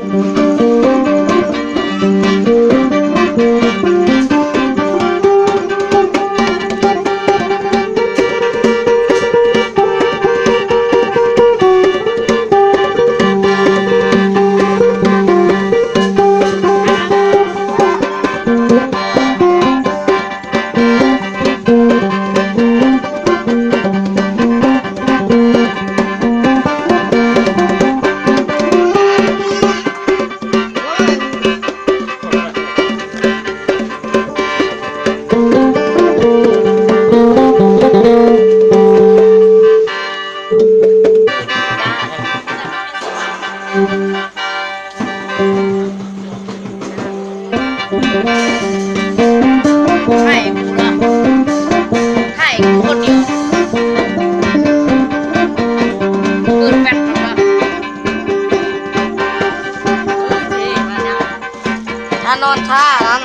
Música ให้กูละให้กูคนเดียวเกิดแฟนกันละเออเท่มาแล้วถ้านอนท่านั้น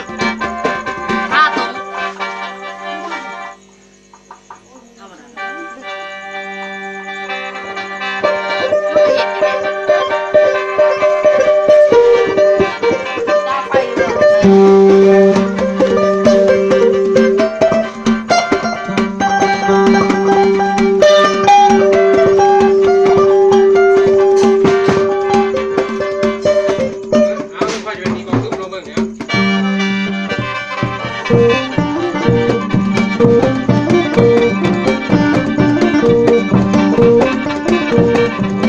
Thank you.